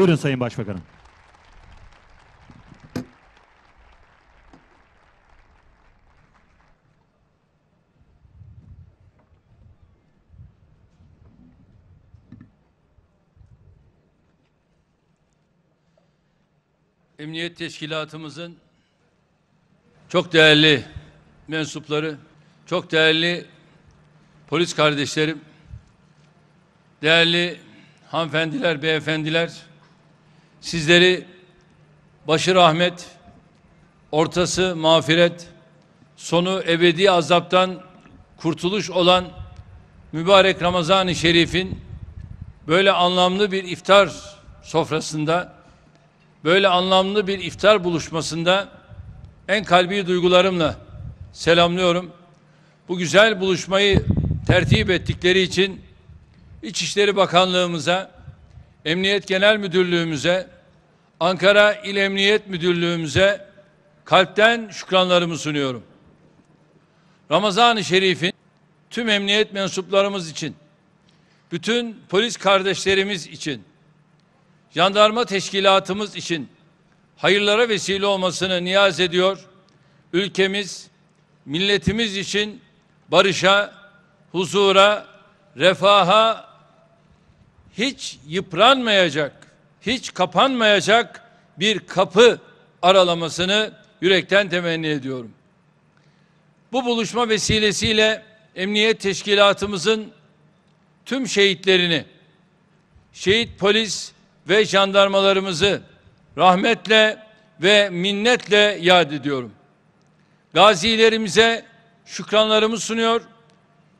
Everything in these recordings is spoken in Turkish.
Buyurun Sayın Başbakanım. Emniyet Teşkilatımızın çok değerli mensupları, çok değerli polis kardeşlerim, değerli hanımefendiler, beyefendiler, sizleri başı rahmet, ortası mağfiret, sonu ebedi azaptan kurtuluş olan mübarek Ramazan-ı Şerif'in böyle anlamlı bir iftar sofrasında böyle anlamlı bir iftar buluşmasında en kalbi duygularımla selamlıyorum. Bu güzel buluşmayı tertip ettikleri için İçişleri Bakanlığımıza, Emniyet Genel Müdürlüğümüze, Ankara İl Emniyet Müdürlüğümüze kalpten şükranlarımı sunuyorum. Ramazan-ı Şerif'in tüm emniyet mensuplarımız için, bütün polis kardeşlerimiz için, jandarma teşkilatımız için hayırlara vesile olmasını niyaz ediyor. Ülkemiz, milletimiz için barışa, huzura, refaha hiç yıpranmayacak, hiç kapanmayacak bir kapı aralamasını yürekten temenni ediyorum. Bu buluşma vesilesiyle emniyet teşkilatımızın tüm şehitlerini, şehit polis ve jandarmalarımızı rahmetle ve minnetle yad ediyorum. Gazilerimize şükranlarımı sunuyor.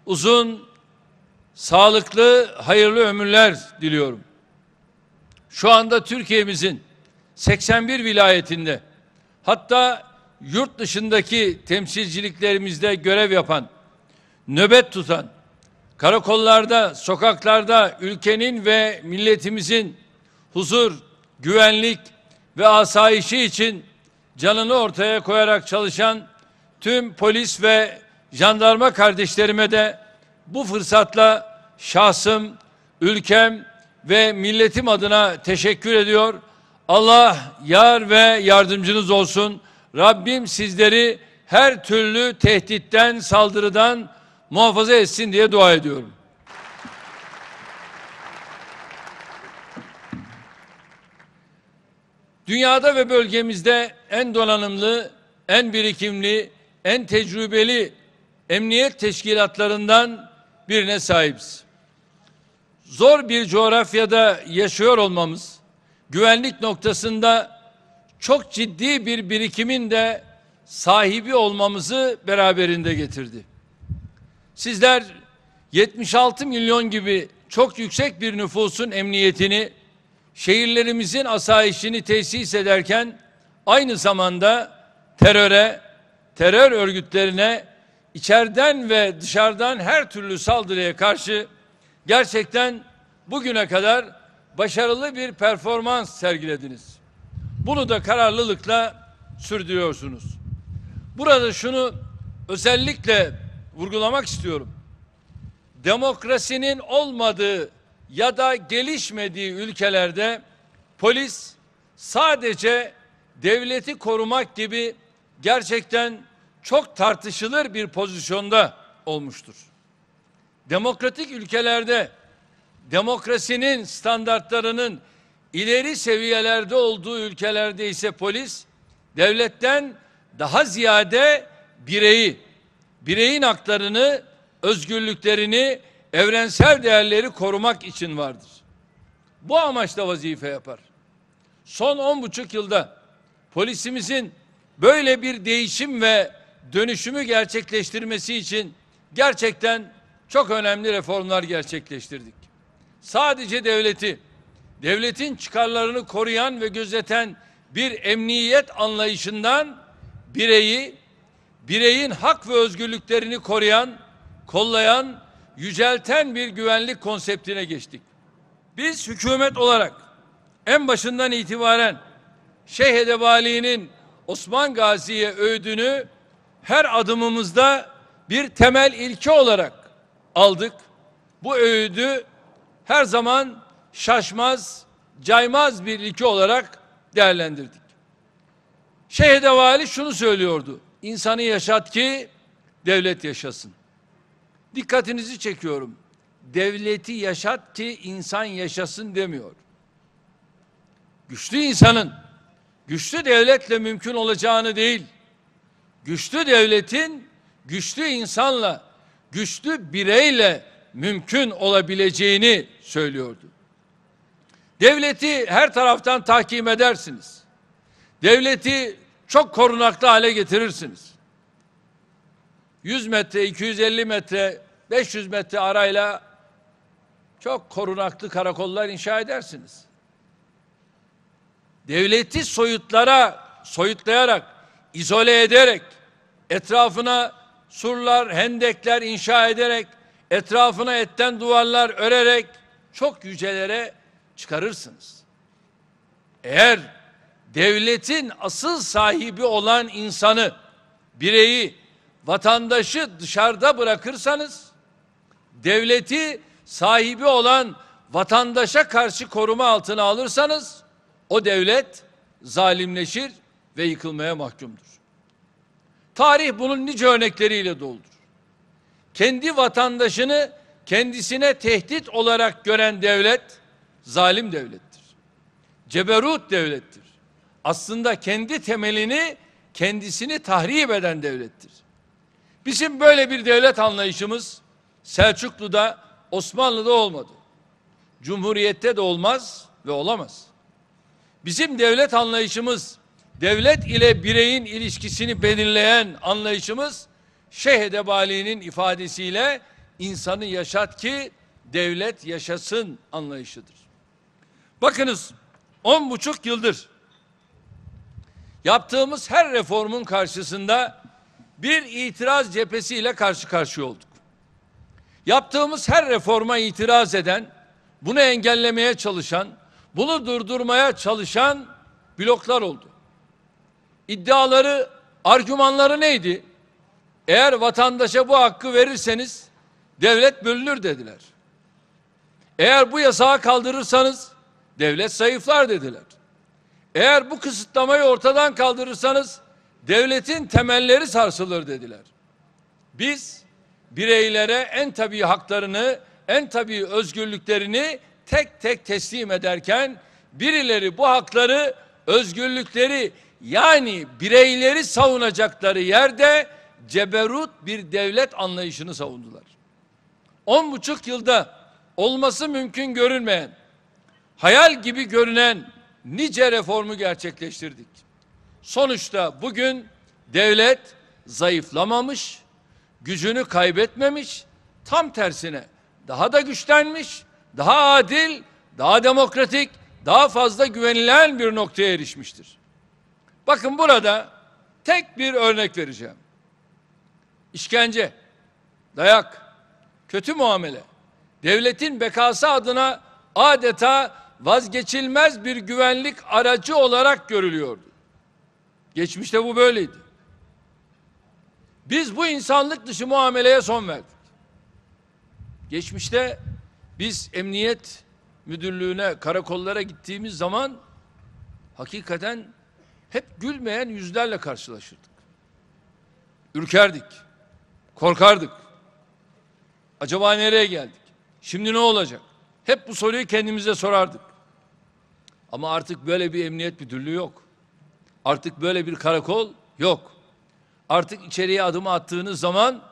Uzun, sağlıklı, hayırlı ömürler diliyorum. Şu anda Türkiye'mizin 81 vilayetinde hatta yurt dışındaki temsilciliklerimizde görev yapan, nöbet tutan, karakollarda, sokaklarda ülkenin ve milletimizin huzur, güvenlik ve asayişi için canını ortaya koyarak çalışan tüm polis ve jandarma kardeşlerime de bu fırsatla şahsım, ülkem ve milletim adına teşekkür ediyor. Allah yar ve yardımcınız olsun. Rabbim sizleri her türlü tehditten, saldırıdan muhafaza etsin diye dua ediyorum. Dünyada ve bölgemizde en donanımlı, en birikimli, en tecrübeli emniyet teşkilatlarından birine sahibiz. Zor bir coğrafyada yaşıyor olmamız, güvenlik noktasında çok ciddi bir birikimin de sahibi olmamızı beraberinde getirdi. Sizler 76 milyon gibi çok yüksek bir nüfusun emniyetini, şehirlerimizin asayişini tesis ederken aynı zamanda teröre, terör örgütlerine içeriden ve dışarıdan her türlü saldırıya karşı gerçekten bugüne kadar başarılı bir performans sergilediniz. Bunu da kararlılıkla sürdürüyorsunuz. Burada şunu özellikle vurgulamak istiyorum. Demokrasinin olmadığı ya da gelişmediği ülkelerde polis sadece devleti korumak gibi gerçekten çok tartışılır bir pozisyonda olmuştur. Demokratik ülkelerde demokrasinin standartlarının ileri seviyelerde olduğu ülkelerde ise polis devletten daha ziyade bireyi, bireyin haklarını, özgürlüklerini, evrensel değerleri korumak için vardır. Bu amaçla vazife yapar. Son on buçuk yılda polisimizin böyle bir değişim ve dönüşümü gerçekleştirmesi için gerçekten çok önemli reformlar gerçekleştirdik. Sadece devleti, devletin çıkarlarını koruyan ve gözeten bir emniyet anlayışından bireyi, bireyin hak ve özgürlüklerini koruyan, kollayan, yücelten bir güvenlik konseptine geçtik. Biz hükümet olarak en başından itibaren Şeyh Edebali'nin Osman Gazi'ye öğüdünü her adımımızda bir temel ilke olarak aldık. Bu öğüdü her zaman şaşmaz, caymaz bir ilke olarak değerlendirdik. Şehide vali şunu söylüyordu. İnsanı yaşat ki devlet yaşasın. Dikkatinizi çekiyorum. Devleti yaşat ki insan yaşasın demiyor. Güçlü insanın güçlü devletle mümkün olacağını değil, güçlü devletin güçlü insanla, güçlü bireyle mümkün olabileceğini söylüyordu. Devleti her taraftan tahkim edersiniz. Devleti çok korunaklı hale getirirsiniz. 100 metre, 250 metre, 500 metre arayla çok korunaklı karakollar inşa edersiniz. Devleti soyutlara, soyutlayarak, izole ederek, etrafına surlar, hendekler inşa ederek, etrafına etten duvarlar örerek çok yücelere çıkarırsınız. Eğer devletin asıl sahibi olan insanı, bireyi, vatandaşı dışarıda bırakırsanız, devleti sahibi olan vatandaşa karşı koruma altına alırsanız, o devlet zalimleşir ve yıkılmaya mahkumdur. Tarih bunun nice örnekleriyle doludur. Kendi vatandaşını kendisine tehdit olarak gören devlet zalim devlettir. Ceberut devlettir. Aslında kendi temelini kendisini tahrip eden devlettir. Bizim böyle bir devlet anlayışımız Selçuklu'da, Osmanlı'da olmadı. Cumhuriyette de olmaz ve olamaz. Bizim devlet anlayışımız, devlet ile bireyin ilişkisini belirleyen anlayışımız Şeyh Edebali'nin ifadesiyle insanı yaşat ki devlet yaşasın anlayışıdır. Bakınız on buçuk yıldır yaptığımız her reformun karşısında bir itiraz cephesiyle karşı karşıya olduk. Yaptığımız her reforma itiraz eden, bunu engellemeye çalışan, bunu durdurmaya çalışan bloklar oldu. İddiaları, argümanları neydi? Eğer vatandaşa bu hakkı verirseniz devlet bölünür dediler. Eğer bu yasağı kaldırırsanız devlet zayıflar dediler. Eğer bu kısıtlamayı ortadan kaldırırsanız devletin temelleri sarsılır dediler. Biz bireylere en tabii haklarını, en tabii özgürlüklerini tek tek teslim ederken birileri bu hakları, özgürlükleri yani bireyleri savunacakları yerde ceberut bir devlet anlayışını savundular. On buçuk yılda olması mümkün görünmeyen, hayal gibi görünen nice reformu gerçekleştirdik. Sonuçta bugün devlet zayıflamamış, gücünü kaybetmemiş, tam tersine daha da güçlenmiş, daha adil, daha demokratik, daha fazla güvenilen bir noktaya erişmiştir. Bakın burada tek bir örnek vereceğim. İşkence, dayak, kötü muamele, devletin bekası adına adeta vazgeçilmez bir güvenlik aracı olarak görülüyordu. Geçmişte bu böyleydi. Biz bu insanlık dışı muameleye son verdik. Geçmişte biz emniyet müdürlüğüne, karakollara gittiğimiz zaman hakikaten hep gülmeyen yüzlerle karşılaşırdık. Ürkerdik. Korkardık. Acaba nereye geldik? Şimdi ne olacak? Hep bu soruyu kendimize sorardık. Ama artık böyle bir emniyet müdürlüğü yok. Artık böyle bir karakol yok. Artık içeriye adımı attığınız zaman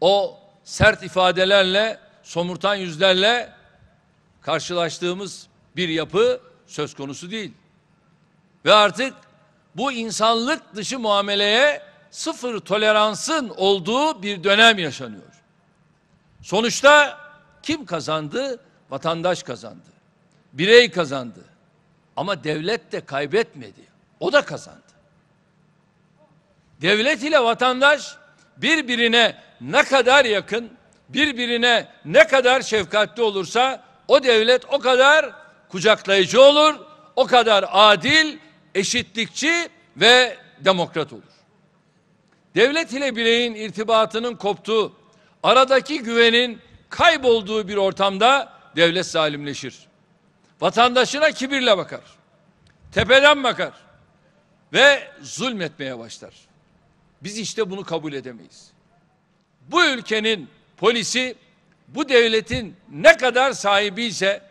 o sert ifadelerle, somurtan yüzlerle karşılaştığımız bir yapı söz konusu değil. Ve artık bu insanlık dışı muameleye sıfır toleransın olduğu bir dönem yaşanıyor. Sonuçta kim kazandı? Vatandaş kazandı. Birey kazandı. Ama devlet de kaybetmedi. O da kazandı. Devlet ile vatandaş birbirine ne kadar yakın, birbirine ne kadar şefkatli olursa o devlet o kadar kucaklayıcı olur, o kadar adil, eşitlikçi ve demokrat olur. Devlet ile bireyin irtibatının koptuğu, aradaki güvenin kaybolduğu bir ortamda devlet zalimleşir. vatandaşına kibirle bakar. Tepeden bakar ve zulmetmeye başlar. Biz işte bunu kabul edemeyiz. Bu ülkenin polisi bu devletin ne kadar sahibi ise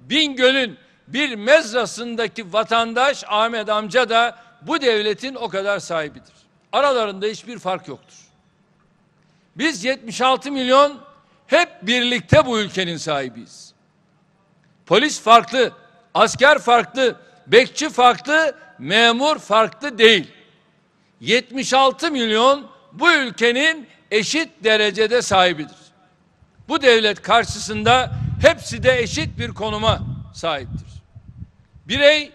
Bingöl'ün bir mezrasındaki vatandaş Ahmet amca da bu devletin o kadar sahibidir. Aralarında hiçbir fark yoktur. Biz 76 milyon hep birlikte bu ülkenin sahibiyiz. Polis farklı, asker farklı, bekçi farklı, memur farklı değil. 76 milyon bu ülkenin eşit derecede sahibidir. Bu devlet karşısında hepsi de eşit bir konuma sahiptir. Birey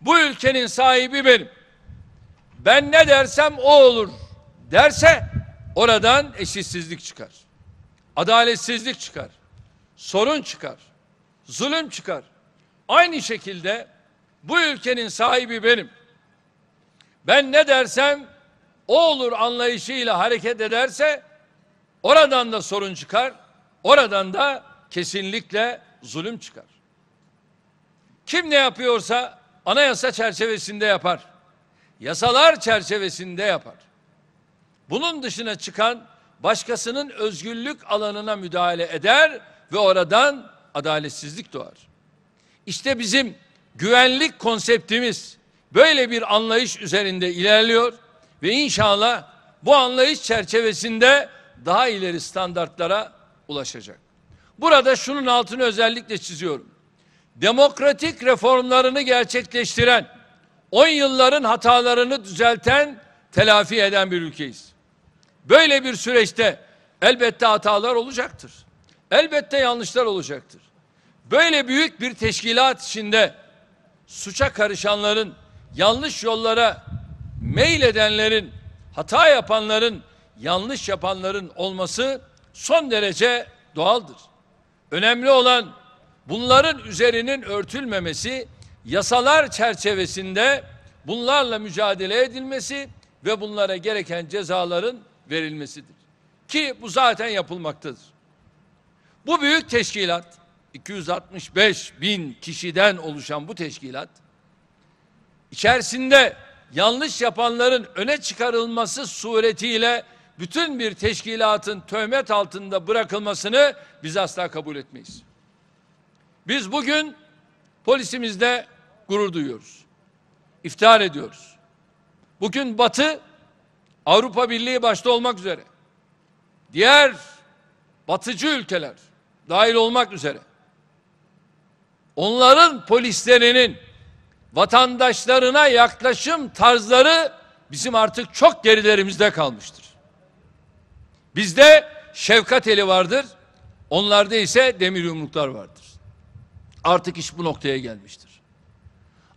bu ülkenin sahibi benim. Ben ne dersem o olur derse oradan eşitsizlik çıkar. Adaletsizlik çıkar. Sorun çıkar. Zulüm çıkar. Aynı şekilde bu ülkenin sahibi benim. Ben ne dersem o olur anlayışıyla hareket ederse oradan da sorun çıkar. Oradan da kesinlikle zulüm çıkar. Kim ne yapıyorsa anayasa çerçevesinde yapar. Yasalar çerçevesinde yapar. Bunun dışına çıkan başkasının özgürlük alanına müdahale eder ve oradan adaletsizlik doğar. İşte bizim güvenlik konseptimiz böyle bir anlayış üzerinde ilerliyor ve inşallah bu anlayış çerçevesinde daha ileri standartlara ulaşacak. Burada şunun altını özellikle çiziyorum. Demokratik reformlarını gerçekleştiren, 10 yılların hatalarını düzelten, telafi eden bir ülkeyiz. Böyle bir süreçte elbette hatalar olacaktır. Elbette yanlışlar olacaktır. Böyle büyük bir teşkilat içinde suça karışanların, yanlış yollara meyledenlerin, hata yapanların, yanlış yapanların olması son derece doğaldır. Önemli olan bunların üzerinin örtülmemesi, yasalar çerçevesinde bunlarla mücadele edilmesi ve bunlara gereken cezaların verilmesidir. Ki bu zaten yapılmaktadır. Bu büyük teşkilat, 265 bin kişiden oluşan bu teşkilat, içerisinde yanlış yapanların öne çıkarılması suretiyle bütün bir teşkilatın töhmet altında bırakılmasını biz asla kabul etmeyiz. Biz bugün polisimizde gurur duyuyoruz. İftihar ediyoruz. Bugün Batı Avrupa Birliği başta olmak üzere diğer batıcı ülkeler dahil olmak üzere onların polislerinin vatandaşlarına yaklaşım tarzları bizim artık çok gerilerimizde kalmıştır. Bizde şefkat eli vardır. Onlarda ise demir yumruklar vardır. Artık iş bu noktaya gelmiştir.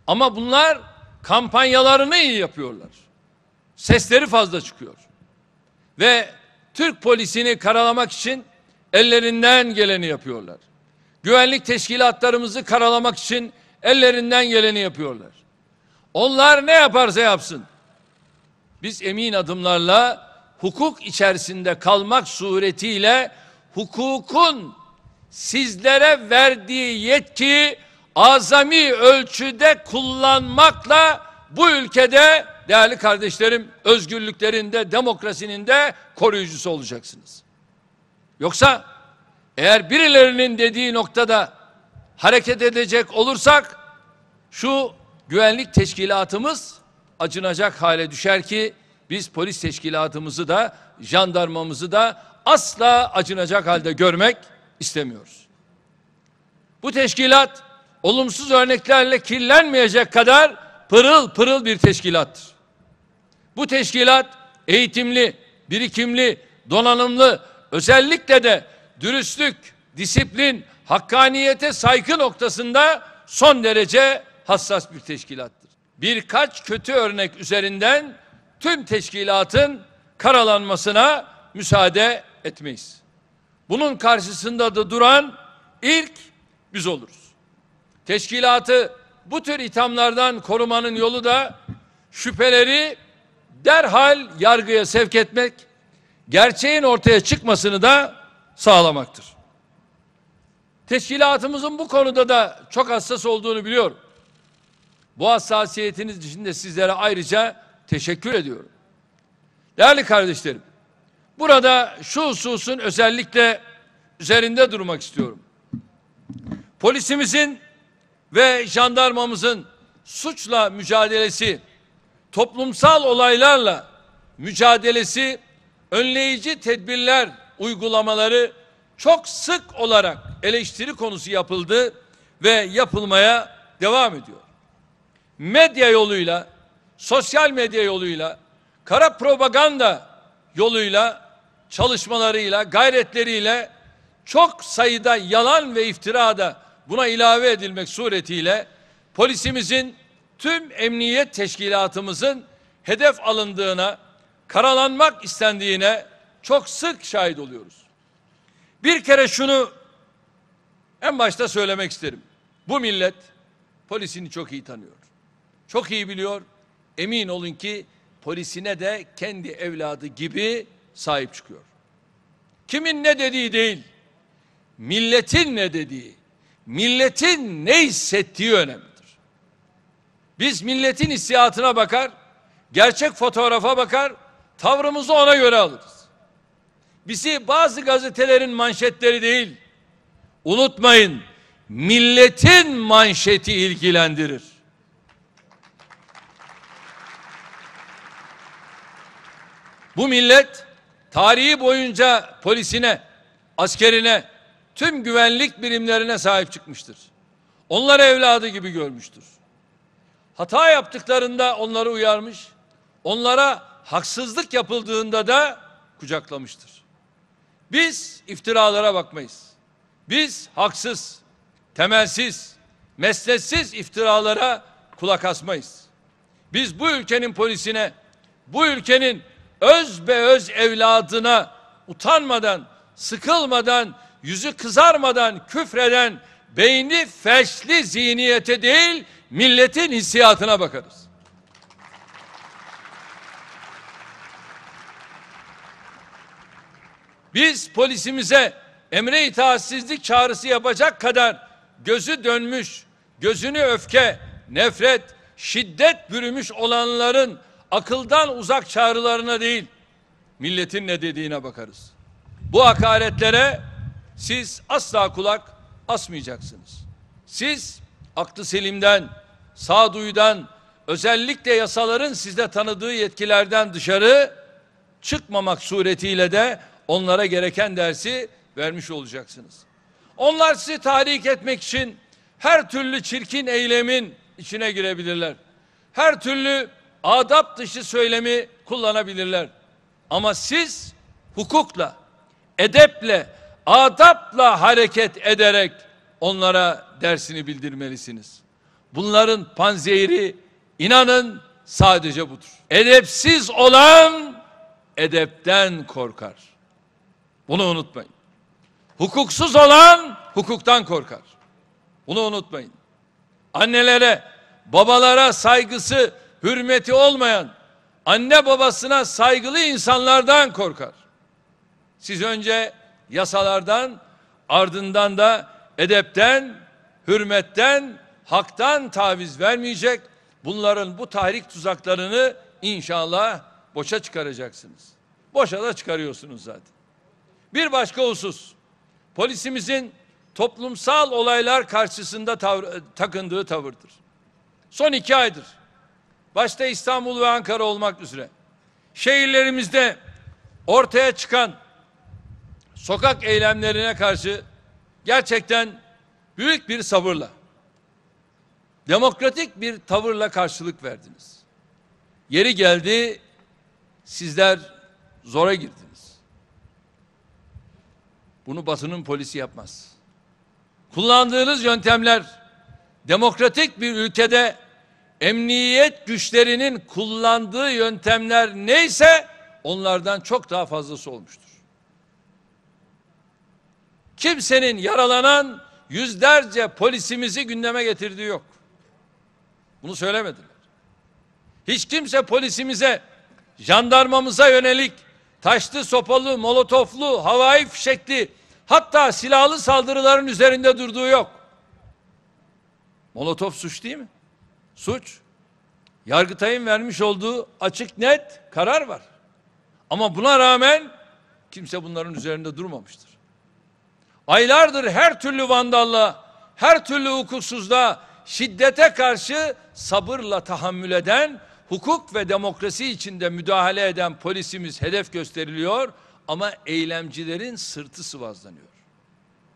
Ama bunlar kampanyalarını iyi yapıyorlar. Sesleri fazla çıkıyor. Ve Türk polisini karalamak için ellerinden geleni yapıyorlar. Güvenlik teşkilatlarımızı karalamak için ellerinden geleni yapıyorlar. Onlar ne yaparsa yapsın. Biz emin adımlarla hukuk içerisinde kalmak suretiyle hukukun sizlere verdiği yetkiyi azami ölçüde kullanmakla bu ülkede değerli kardeşlerim özgürlüklerin de demokrasinin de koruyucusu olacaksınız. Yoksa eğer birilerinin dediği noktada hareket edecek olursak şu güvenlik teşkilatımız acınacak hale düşer ki biz polis teşkilatımızı da jandarmamızı da asla acınacak halde görmek istemiyoruz. Bu teşkilat olumsuz örneklerle kirlenmeyecek kadar pırıl pırıl bir teşkilattır. Bu teşkilat eğitimli, birikimli, donanımlı, özellikle de dürüstlük, disiplin, hakkaniyete saygı noktasında son derece hassas bir teşkilattır. Birkaç kötü örnek üzerinden tüm teşkilatın karalanmasına müsaade etmeyiz. Bunun karşısında da duran ilk biz oluruz. Teşkilatı bu tür ithamlardan korumanın yolu da şüpheleri derhal yargıya sevk etmek, gerçeğin ortaya çıkmasını da sağlamaktır. Teşkilatımızın bu konuda da çok hassas olduğunu biliyorum. Bu hassasiyetiniz için de sizlere ayrıca teşekkür ediyorum. Değerli kardeşlerim, burada şu hususun özellikle üzerinde durmak istiyorum. Polisimizin ve jandarmamızın suçla mücadelesi, toplumsal olaylarla mücadelesi, önleyici tedbirler uygulamaları çok sık olarak eleştiri konusu yapıldı ve yapılmaya devam ediyor. Medya yoluyla, sosyal medya yoluyla, kara propaganda yoluyla, çalışmalarıyla, gayretleriyle çok sayıda yalan ve iftira da buna ilave edilmek suretiyle polisimizin tüm emniyet teşkilatımızın hedef alındığına, karalanmak istendiğine çok sık şahit oluyoruz. Bir kere şunu en başta söylemek isterim. Bu millet polisini çok iyi tanıyor. Çok iyi biliyor. Emin olun ki polisine de kendi evladı gibi sahip çıkıyor. Kimin ne dediği değil, milletin ne dediği, milletin ne hissettiği önemlidir. Biz milletin hissiyatına bakar, gerçek fotoğrafa bakar, tavrımızı ona göre alırız. Bizi bazı gazetelerin manşetleri değil, unutmayın, milletin manşeti ilgilendirir. Bu millet tarihi boyunca polisine, askerine, tüm güvenlik birimlerine sahip çıkmıştır. Onları evladı gibi görmüştür. Hata yaptıklarında onları uyarmış, onlara haksızlık yapıldığında da kucaklamıştır. Biz iftiralara bakmayız. Biz haksız, temelsiz, mesnetsiz iftiralara kulak asmayız. Biz bu ülkenin polisine, bu ülkenin öz be öz evladına utanmadan, sıkılmadan, yüzü kızarmadan küfreden beyni feşli zihniyete değil milletin hissiyatına bakarız. Biz polisimize emre itaatsizlik çağrısı yapacak kadar gözü dönmüş, gözünü öfke, nefret, şiddet bürümüş olanların akıldan uzak çağrılarına değil, milletin ne dediğine bakarız. Bu hakaretlere siz asla kulak asmayacaksınız. Siz aklı selimden, sağduyudan, özellikle yasaların sizde tanıdığı yetkilerden dışarı çıkmamak suretiyle de onlara gereken dersi vermiş olacaksınız. Onlar sizi tahrik etmek için her türlü çirkin eylemin içine girebilirler. Her türlü adap dışı söylemi kullanabilirler. Ama siz hukukla, edeple, adapla hareket ederek onlara dersini bildirmelisiniz. Bunların panzehiri inanın sadece budur. Edepsiz olan edepten korkar. Bunu unutmayın. Hukuksuz olan hukuktan korkar. Bunu unutmayın. Annelere, babalara saygısı, hürmeti olmayan, anne babasına saygılı insanlardan korkar. Siz önce yasalardan, ardından da edepten, hürmetten, haktan taviz vermeyecek. Bunların bu tahrik tuzaklarını inşallah boşa çıkaracaksınız. Boşa da çıkarıyorsunuz zaten. Bir başka husus, polisimizin toplumsal olaylar karşısında tavr takındığı tavırdır. Son iki aydır, başta İstanbul ve Ankara olmak üzere, şehirlerimizde ortaya çıkan sokak eylemlerine karşı gerçekten büyük bir sabırla, demokratik bir tavırla karşılık verdiniz. Yeri geldi, sizler zora girdiniz. Bunu basının polisi yapmaz. Kullandığınız yöntemler demokratik bir ülkede emniyet güçlerinin kullandığı yöntemler neyse onlardan çok daha fazlası olmuştur. Kimsenin yaralanan yüzlerce polisimizi gündeme getirdiği yok. Bunu söylemediler. Hiç kimse polisimize, jandarmamıza yönelik taşlı, sopalı, molotoflu, havai fişekli Hatta silahlı saldırıların üzerinde durduğu yok. Molotov suç değil mi? Suç. Yargıtay'ın vermiş olduğu açık net karar var. Ama buna rağmen kimse bunların üzerinde durmamıştır. Aylardır her türlü vandalla, her türlü hukuksuzluğa, şiddete karşı sabırla tahammül eden, hukuk ve demokrasi içinde müdahale eden polisimiz hedef gösteriliyor ama eylemcilerin sırtı sıvazlanıyor.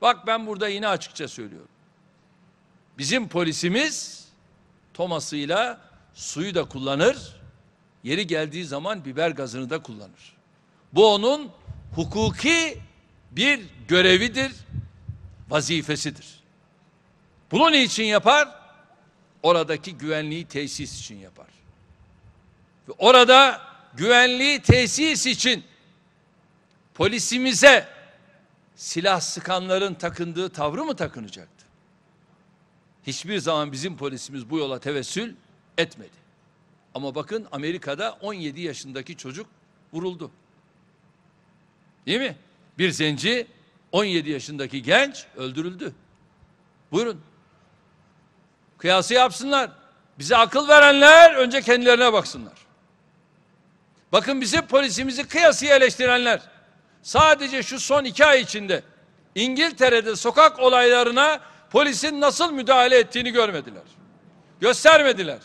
Bak ben burada yine açıkça söylüyorum. Bizim polisimiz Tomas'ıyla suyu da kullanır, yeri geldiği zaman biber gazını da kullanır. Bu onun hukuki bir görevidir, vazifesidir. Bunu niçin yapar? Oradaki güvenliği tesis için yapar. Ve orada güvenliği tesis için polisimize silah sıkanların takındığı tavrı mı takınacaktı? Hiçbir zaman bizim polisimiz bu yola tevessül etmedi. Ama bakın Amerika'da 17 yaşındaki çocuk vuruldu. Değil mi? Bir zenci 17 yaşındaki genç öldürüldü. Buyurun. Kıyası yapsınlar. Bize akıl verenler önce kendilerine baksınlar. Bakın bizim polisimizi kıyasıya eleştirenler sadece şu son iki ay içinde İngiltere'de sokak olaylarına polisin nasıl müdahale ettiğini görmediler. Göstermediler.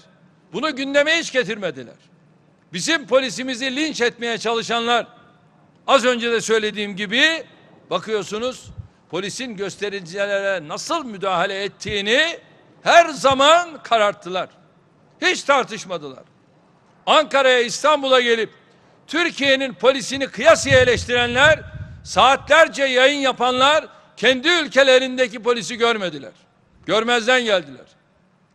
Bunu gündeme hiç getirmediler. Bizim polisimizi linç etmeye çalışanlar az önce de söylediğim gibi bakıyorsunuz polisin göstericilere nasıl müdahale ettiğini her zaman kararttılar. Hiç tartışmadılar. Ankara'ya İstanbul'a gelip Türkiye'nin polisini kıyasıya eleştirenler saatlerce yayın yapanlar kendi ülkelerindeki polisi görmediler. Görmezden geldiler.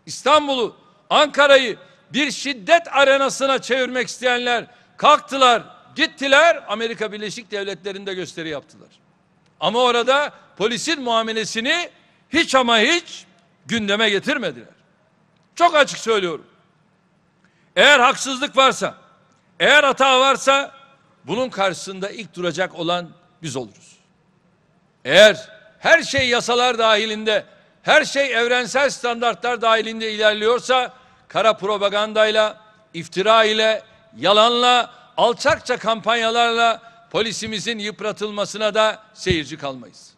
İstanbul'u, Ankara'yı bir şiddet arenasına çevirmek isteyenler kalktılar, gittiler Amerika Birleşik Devletleri'nde gösteri yaptılar. Ama orada polisin muamelesini hiç ama hiç gündeme getirmediler. Çok açık söylüyorum. Eğer haksızlık varsa, eğer hata varsa bunun karşısında ilk duracak olan biz oluruz. Eğer her şey yasalar dahilinde, her şey evrensel standartlar dahilinde ilerliyorsa kara propagandayla, iftira ile, yalanla, alçakça kampanyalarla polisimizin yıpratılmasına da seyirci kalmayız.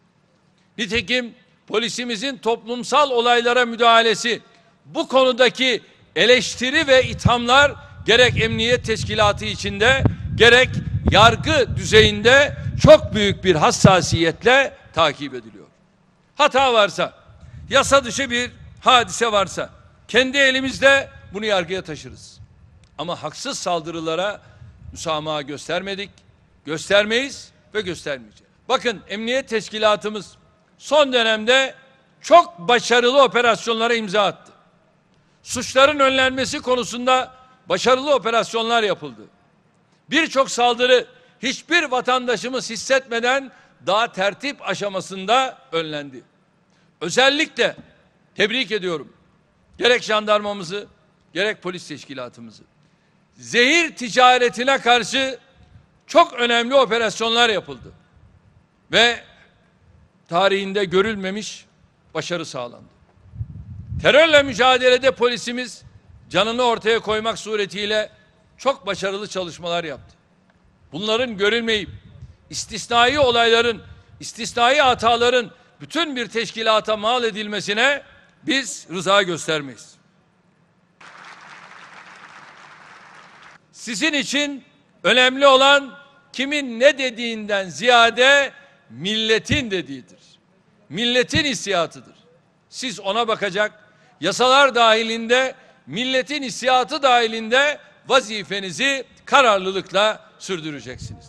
Nitekim polisimizin toplumsal olaylara müdahalesi, bu konudaki eleştiri ve ithamlar gerek emniyet teşkilatı içinde gerek yargı düzeyinde çok büyük bir hassasiyetle takip ediliyor. Hata varsa, yasa dışı bir hadise varsa kendi elimizde bunu yargıya taşırız. Ama haksız saldırılara müsamaha göstermedik, göstermeyiz ve göstermeyeceğiz. Bakın emniyet teşkilatımız son dönemde çok başarılı operasyonlara imza attı. Suçların önlenmesi konusunda başarılı operasyonlar yapıldı. Birçok saldırı hiçbir vatandaşımız hissetmeden daha tertip aşamasında önlendi. Özellikle tebrik ediyorum. Gerek jandarmamızı, gerek polis teşkilatımızı. Zehir ticaretine karşı çok önemli operasyonlar yapıldı. Ve tarihinde görülmemiş başarı sağlandı. Terörle mücadelede polisimiz canını ortaya koymak suretiyle çok başarılı çalışmalar yaptı. Bunların görülmeyip istisnai olayların, istisnai hataların bütün bir teşkilata mal edilmesine biz rıza göstermeyiz. Sizin için önemli olan kimin ne dediğinden ziyade milletin dediğidir. Milletin hissiyatıdır. Siz ona bakacak, yasalar dahilinde, milletin hissiyatı dahilinde vazifenizi kararlılıkla sürdüreceksiniz.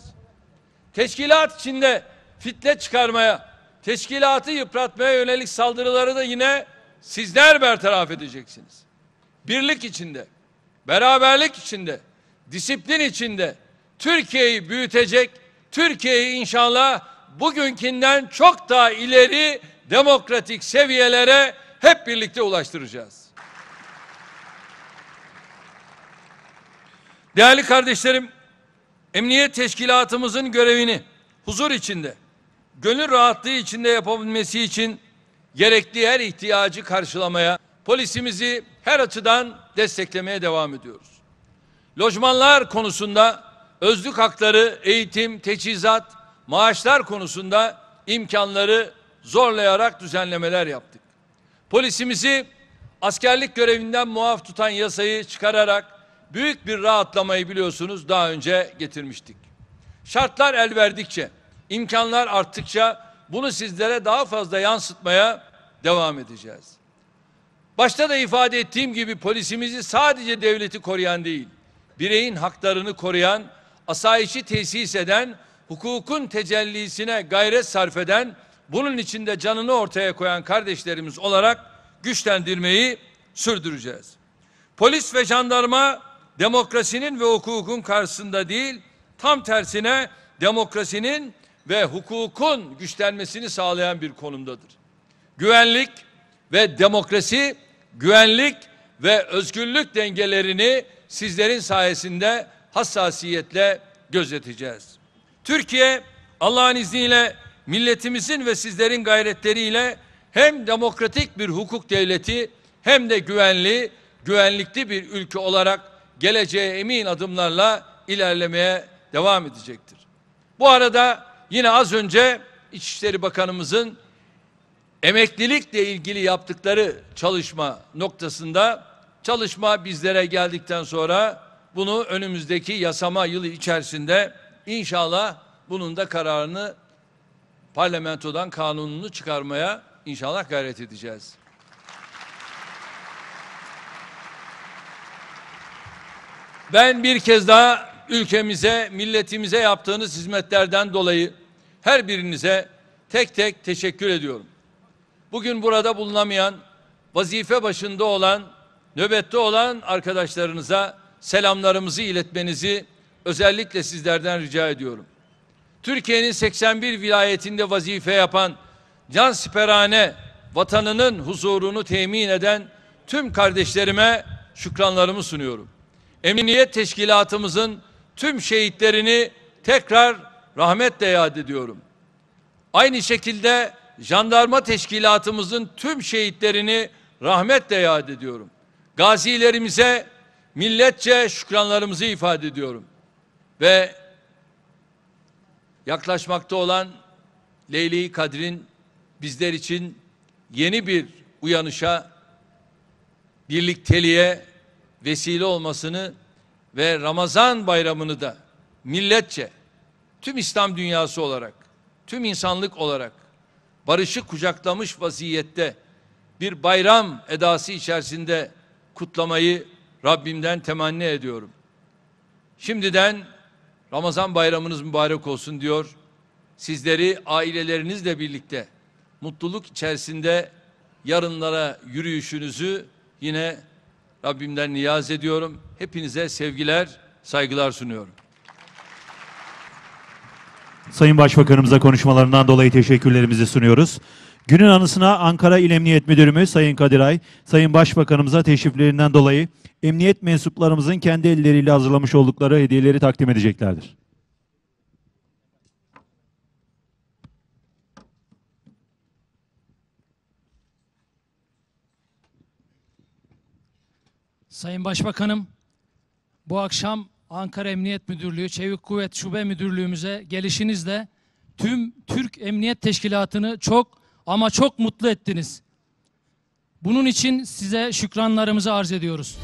Teşkilat içinde fitne çıkarmaya, teşkilatı yıpratmaya yönelik saldırıları da yine sizler bertaraf edeceksiniz. Birlik içinde, beraberlik içinde, disiplin içinde Türkiye'yi büyütecek, Türkiye'yi inşallah bugünkünden çok daha ileri demokratik seviyelere hep birlikte ulaştıracağız. Değerli kardeşlerim, emniyet teşkilatımızın görevini huzur içinde, gönül rahatlığı içinde yapabilmesi için gerekli her ihtiyacı karşılamaya, polisimizi her açıdan desteklemeye devam ediyoruz. Lojmanlar konusunda özlük hakları, eğitim, teçhizat, maaşlar konusunda imkanları zorlayarak düzenlemeler yaptık. Polisimizi askerlik görevinden muaf tutan yasayı çıkararak büyük bir rahatlamayı biliyorsunuz daha önce getirmiştik. Şartlar el verdikçe, imkanlar arttıkça bunu sizlere daha fazla yansıtmaya devam edeceğiz. Başta da ifade ettiğim gibi polisimizi sadece devleti koruyan değil, bireyin haklarını koruyan, asayişi tesis eden, hukukun tecellisine gayret sarf eden, bunun içinde canını ortaya koyan kardeşlerimiz olarak güçlendirmeyi sürdüreceğiz. Polis ve jandarma demokrasinin ve hukukun karşısında değil, tam tersine demokrasinin ve hukukun güçlenmesini sağlayan bir konumdadır. Güvenlik ve demokrasi, güvenlik ve özgürlük dengelerini sizlerin sayesinde hassasiyetle gözeteceğiz. Türkiye Allah'ın izniyle milletimizin ve sizlerin gayretleriyle hem demokratik bir hukuk devleti hem de güvenli, güvenlikli bir ülke olarak geleceğe emin adımlarla ilerlemeye devam edecektir. Bu arada yine az önce İçişleri Bakanımızın emeklilikle ilgili yaptıkları çalışma noktasında çalışma bizlere geldikten sonra bunu önümüzdeki yasama yılı içerisinde inşallah bunun da kararını parlamentodan kanununu çıkarmaya inşallah gayret edeceğiz. Ben bir kez daha ülkemize, milletimize yaptığınız hizmetlerden dolayı her birinize tek tek teşekkür ediyorum. Bugün burada bulunamayan, vazife başında olan, nöbette olan arkadaşlarınıza selamlarımızı iletmenizi özellikle sizlerden rica ediyorum. Türkiye'nin 81 vilayetinde vazife yapan can siperhane vatanının huzurunu temin eden tüm kardeşlerime şükranlarımı sunuyorum. Emniyet teşkilatımızın tüm şehitlerini tekrar rahmetle yad ediyorum. Aynı şekilde jandarma teşkilatımızın tüm şehitlerini rahmetle yad ediyorum. Gazilerimize milletçe şükranlarımızı ifade ediyorum. Ve yaklaşmakta olan Leyli Kadr'in bizler için yeni bir uyanışa, birlikteliğe vesile olmasını ve Ramazan bayramını da milletçe, tüm İslam dünyası olarak, tüm insanlık olarak barışı kucaklamış vaziyette bir bayram edası içerisinde kutlamayı Rabbimden temenni ediyorum. Şimdiden Ramazan bayramınız mübarek olsun diyor. Sizleri ailelerinizle birlikte mutluluk içerisinde yarınlara yürüyüşünüzü yine Rabbimden niyaz ediyorum. Hepinize sevgiler, saygılar sunuyorum. Sayın Başbakanımıza konuşmalarından dolayı teşekkürlerimizi sunuyoruz. Günün anısına Ankara İl Emniyet Müdürümüz Sayın Kadiray, Sayın Başbakanımıza teşriflerinden dolayı emniyet mensuplarımızın kendi elleriyle hazırlamış oldukları hediyeleri takdim edeceklerdir. Sayın Başbakanım, bu akşam Ankara Emniyet Müdürlüğü, Çevik Kuvvet Şube Müdürlüğümüze gelişinizle tüm Türk Emniyet Teşkilatı'nı çok ama çok mutlu ettiniz. Bunun için size şükranlarımızı arz ediyoruz.